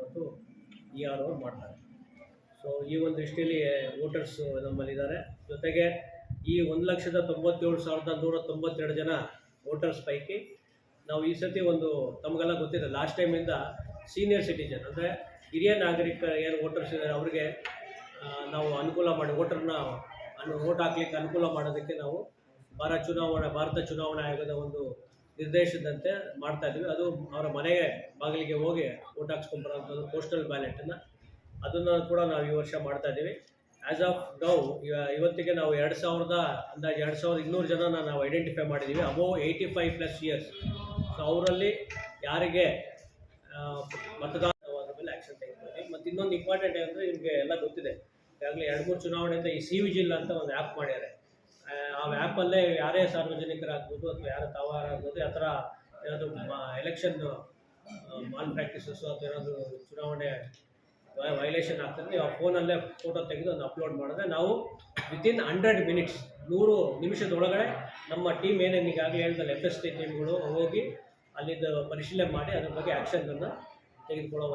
ಮತ್ತು E R O ಮಾಡ್ತಾರೆ. So ಈ ಒಂದು ದೃಷ್ಟಿಯಲ್ಲಿ ವೋಟರ್ಸ್ ನಮ್ಮಲ್ಲಿದ್ದಾರೆ. ಜೊತೆಗೆ ಈ ಒಂದು ಲಕ್ಷದ ತೊಂಬತ್ತೇಳು ಸಾವಿರದ ನೂರ ತೊಂಬತ್ತೆರಡು ಜನ ವೋಟರ್ಸ್ ಪೈಕಿ ನಾವು ಈ ಸತಿ ಒಂದು ತಮಗೆಲ್ಲ ಗೊತ್ತಿದೆ, ಲಾಸ್ಟ್ ಟೈಮಿಂದ ಸೀನಿಯರ್ ಸಿಟಿಜನ್, ಅಂದರೆ ಹಿರಿಯ ನಾಗರಿಕ ಏನು ವೋಟರ್ಸ್ ಇದ್ದಾರೆ ಅವರಿಗೆ ನಾವು ಅನುಕೂಲ ಮಾಡಿ ವೋಟರ್ನ ಅನ್ನು ವೋಟ್ ಹಾಕ್ಲಿಕ್ಕೆ ಅನುಕೂಲ ಮಾಡೋದಕ್ಕೆ ನಾವು ಭಾರತ ಚುನಾವಣಾ ಭಾರತ ಚುನಾವಣಾ ಆಯೋಗದ ಒಂದು ನಿರ್ದೇಶನದಂತೆ ಮಾಡ್ತಾ ಇದ್ವಿ ಅದು ಅವರ ಮನೆಗೆ, ಬಾಗಿಲಿಗೆ ಹೋಗಿ ಓಟ್ ಹಾಕ್ಸ್ಕೊಂಬರೋಂಥದ್ದು ಪೋಸ್ಟಲ್ ಬ್ಯಾಲೆಟನ್ನು ಅದನ್ನು ಕೂಡ ನಾವು ಈ ವರ್ಷ ಮಾಡ್ತಾ ಇದ್ದೀವಿ. ಆ್ಯಸ್ ಆಫ್ ನೌ ಇವತ್ತಿಗೆ ನಾವು ಎರಡು ಸಾವಿರದ, ಅಂದಾಜು ಎರಡು ಸಾವಿರದ ಇನ್ನೂರು ಜನನ ನಾವು ಐಡೆಂಟಿಫೈ ಮಾಡಿದ್ದೀವಿ. Above eighty five plus years so ಅವರಲ್ಲಿ ಯಾರಿಗೆ ಮತದಾನ ಮೇಲೆ ಆ್ಯಕ್ಷನ್ ತೆಗೆದುಕೊಳ್ಳಿ ಮತ್ತು ಇನ್ನೊಂದು ಇಂಪಾರ್ಟೆಂಟ್ ಏನಂದರೆ ನಿಮಗೆ ಎಲ್ಲ ಗೊತ್ತಿದೆ. ಈಗಾಗಲೇ ಎರಡು ಮೂರು ಚುನಾವಣೆಯಿಂದ ಈ ಸಿ ವಿಜಿಲ್ ಅಂತ ಒಂದು ಆ್ಯಪ್ ಮಾಡ್ಯಾರೆ ಆ ಆ್ಯಪಲ್ಲೇ ಯಾರೇ ಸಾರ್ವಜನಿಕರಾಗ್ಬೋದು ಅಥವಾ ಯಾರು ತಾವಾರಾಗ್ಬೋದು ಆ ಥರ ಏನಾದರೂ ಎಲೆಕ್ಷನ್ ಮಾಲ್ ಪ್ರಾಕ್ಟೀಸಸ್ಸು ಅಥವಾ ಏನಾದರೂ ಚುನಾವಣೆ ವೈಲೇಷನ್ ಆಗ್ತದೆ, ಆ ಫೋನಲ್ಲೇ ಫೋಟೋ ತೆಗೆದು ಅದನ್ನು ಅಪ್ಲೋಡ್ ಮಾಡಿದ್ರೆ ನಾವು ವಿತಿನ್ ಹಂಡ್ರೆಡ್ ಮಿನಿಟ್ಸ್ ನೂರು ನಿಮಿಷದೊಳಗಡೆ ನಮ್ಮ ಟೀಮ್ ಏನೇನು ಈಗಾಗಲೇ ಹೇಳಿದ್ರೆ ಎಫ್ ಎಸ್ ಟಿ ಟೀಮ್ಗಳು ಹೋಗಿ ಅಲ್ಲಿದ್ದು ಪರಿಶೀಲನೆ ಮಾಡಿ ಅದ್ರ ಬಗ್ಗೆ ಆ್ಯಕ್ಷನನ್ನು ತೆಗೆದುಕೊಳ್ಳೋ